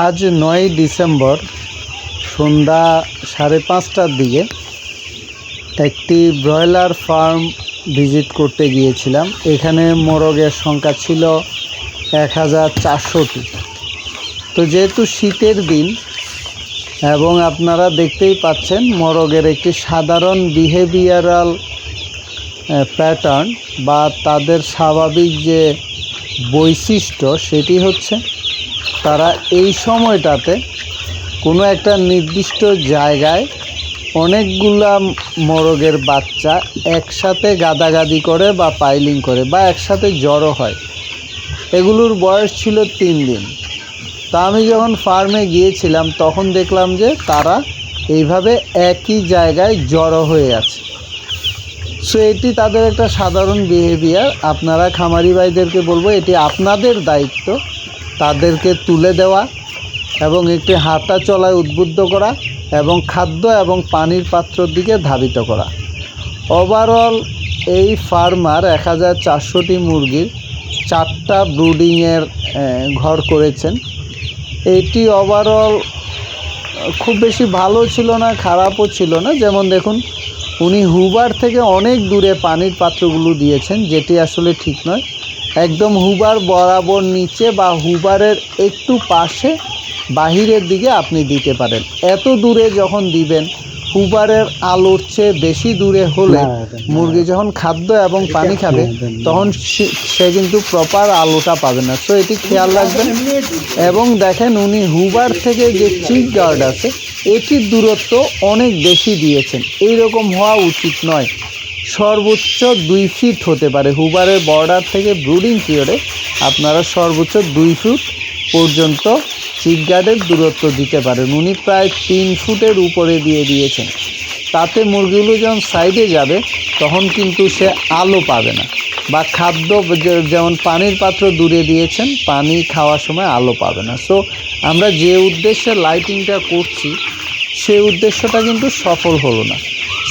আজ নয় ডিসেম্বর সন্ধ্যা সাড়ে পাঁচটার দিকে একটি ব্রয়লার ফার্ম ভিজিট করতে গিয়েছিলাম। এখানে মোরগের সংখ্যা ছিল এক হাজার চারশোটি। তো যেহেতু শীতের দিন এবং আপনারা দেখতেই পাচ্ছেন মোরগের একটি সাধারণ বিহেভিয়ারাল প্যাটার্ন বা তাদের স্বাভাবিক যে বৈশিষ্ট্য সেটি হচ্ছে তারা এই সময়টাতে কোনো একটা নির্দিষ্ট জায়গায় অনেকগুলা মোরগের বাচ্চা একসাথে গাদাগাদি করে বা পাইলিং করে বা একসাথে জড়ো হয়। এগুলোর বয়স ছিল তিন দিন। তা আমি যখন ফার্মে গিয়েছিলাম, তখন দেখলাম যে তারা এইভাবে একই জায়গায় জড়ো হয়ে আছে। সো এটি তাদের একটা সাধারণ বিহেভিয়ার। আপনারা খামারি ভাইদেরকে বলব, এটি আপনাদের দায়িত্ব তাদেরকে তুলে দেওয়া এবং একটি হাঁটা চলায় উদ্বুদ্ধ করা এবং খাদ্য এবং পানির পাত্রর দিকে ধাবিত করা। ওভারঅল এই ফার্মার এক হাজার চারশোটি মুরগির চারটা ব্রুডিংয়ের ঘর করেছেন। এটি ওভারঅল খুব বেশি ভালো ছিল না, খারাপও ছিল না। যেমন দেখুন, উনি হুবার থেকে অনেক দূরে পানির পাত্রগুলো দিয়েছেন, যেটি আসলে ঠিক নয়। একদম হুবার বরাবর নিচে বা হুবারের একটু পাশে বাহিরের দিকে আপনি দিতে পারেন। এত দূরে যখন দিবেন হুবারের আলোর চেয়ে বেশি দূরে হলে মুরগি যখন খাদ্য এবং পানি খাবে তখন সে- সে কিন্তু প্রপার আলোটা পাবে না। সো এটি খেয়াল রাখবেন। এবং দেখেন উনি হুবার থেকে যে চিক গার্ড আছে এটির দূরত্ব অনেক বেশি দিয়েছেন। এই রকম হওয়া উচিত নয়। সর্বোচ্চ দুই ফিট হতে পারে। হুবারের বর্ডার থেকে ব্রুডিং পিরিয়ডে আপনারা সর্বোচ্চ দুই ফুট পর্যন্ত চিক গার্ডের দূরত্ব দিতে পারেন। উনি প্রায় তিন ফুটের উপরে দিয়ে দিয়েছেন। তাতে মুরগিগুলো যখন সাইডে যাবে, তখন কিন্তু সে আলো পাবে না। বা খাদ্য যেমন পানির পাত্র দূরে দিয়েছেন, পানি খাওয়ার সময় আলো পাবে না। সো আমরা যে উদ্দেশ্যে লাইটিংটা করছি সেই উদ্দেশ্যটা কিন্তু সফল হলো না।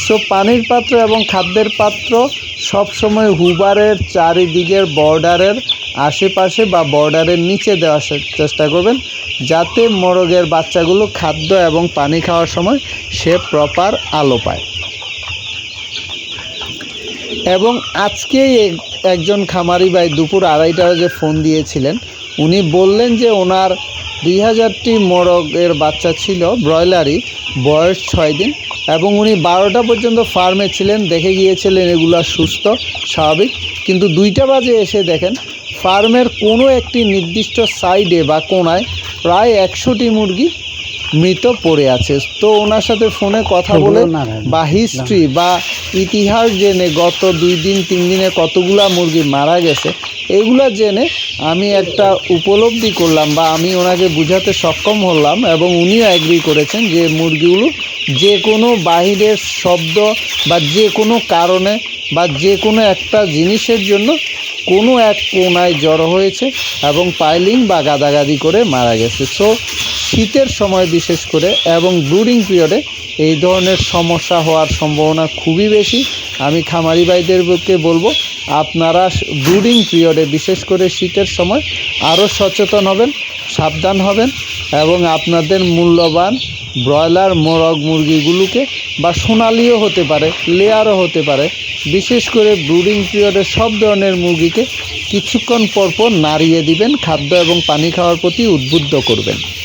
সো পানির পাত্র এবং খাদ্যের পাত্র সবসময় হুবারের চারিদিকের বর্ডারের আশেপাশে বা বর্ডারের নিচে দেওয়ার চেষ্টা করবেন যাতে মোরগের বাচ্চাগুলো খাদ্য এবং পানি খাওয়ার সময় সে প্রপার আলো পায়। এবং আজকেই একজন খামারি ভাই দুপুর আড়াইটা যে ফোন দিয়েছিলেন, উনি বললেন যে ওনার দুই হাজারটি মোরগের বাচ্চা ছিল, ব্রয়লারই, বয়স ছয় দিন। এবং উনি বারোটা পর্যন্ত ফার্মে ছিলেন দেখে গিয়েছিলেন এগুলা সুস্থ স্বাভাবিক। কিন্তু দুইটা বাজে এসে দেখেন ফার্মের কোনো একটি নির্দিষ্ট সাইডে বা কোনায় প্রায় একশোটি মুরগি মৃত পড়ে আছে। তো ওনার সাথে ফোনে কথা বলে বা হিস্ট্রি বা ইতিহাস জেনে গত দুই দিন তিন দিনে কতগুলা মুরগি মারা গেছে এগুলো জেনে আমি একটা উপলব্ধি করলাম বা আমি ওনাকে বুঝাতে সক্ষম হলাম এবং উনিও অ্যাগ্রি করেছেন যে মুরগিগুলো যে কোনো বাহিরের শব্দ বা যে কোনো কারণে বা যে কোনো একটা জিনিসের জন্য কোনো এক কোনায় জড়ো হয়েছে এবং পাইলিং বা গাদাগাদি করে মারা গেছে। সো শীতের সময় বিশেষ করে এবং ব্রুডিং পিরিয়ডে এই ধরনের সমস্যা হওয়ার সম্ভাবনা খুবই বেশি। আমি খামারি ভাইদেরকে বলব, আপনারা ব্রুডিং পিরিয়ডে বিশেষ করে শীতের সময় আরও সচেতন হবেন, সাবধান হবেন এবং আপনাদের মূল্যবান ব্রয়লার, মোরগ মুরগিগুলোকে বা সোনালিও হতে পারে, লেয়ারও হতে পারে। বিশেষ করে ব্রুডিং পিরিয়ডে সব ধরনের মুরগিকে কিছুক্ষণ পর পর নাড়িয়ে দিবেন, খাদ্য এবং পানি খাওয়ার প্রতি উদ্বুদ্ধ করবেন।